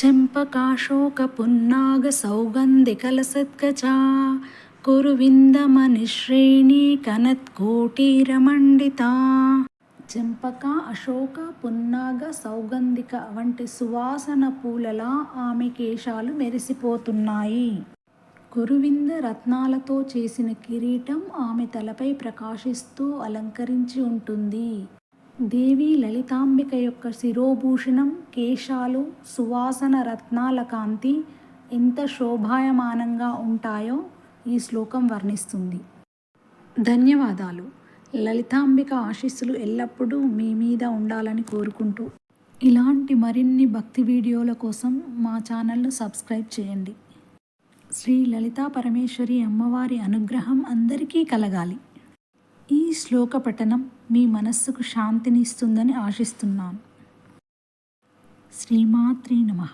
चम्पकाशोकपुन्नागसौगन्धिकलसद्गजा कुरुविन्दमनिश्रेणी కనత్కోటీరమండిత చెంపక అశోక పున్నాగ సౌగంధిక వంటి సువాసన పూలలా ఆమె కేశాలు మెరిసిపోతున్నాయి కురువింద రత్నాలతో చేసిన కిరీటం ఆమె తలపై ప్రకాశిస్తూ అలంకరించి ఉంటుంది దేవి లలితాంబిక యొక్క శిరోభూషణం కేశాలు సువాసన రత్నాల కాంతి ఎంత శోభాయమానంగా ఉంటాయో ఈ శ్లోకం వర్ణిస్తుంది. ధన్యవాదాలు. లలితాంబిక ఆశీస్సులు ఎల్లప్పుడూ మీ మీద ఉండాలని కోరుకుంటూ ఇలాంటి మరిన్ని భక్తి వీడియోల కోసం మా ఛానల్ను సబ్స్క్రైబ్ చేయండి. శ్రీ లలితా పరమేశ్వరి అమ్మవారి అనుగ్రహం అందరికీ కలగాలి. ఈ శ్లోక పఠనం మీ మనస్సుకు శాంతిని ఇస్తుందని ఆశిస్తున్నాను. శ్రీమాత్రి నమః.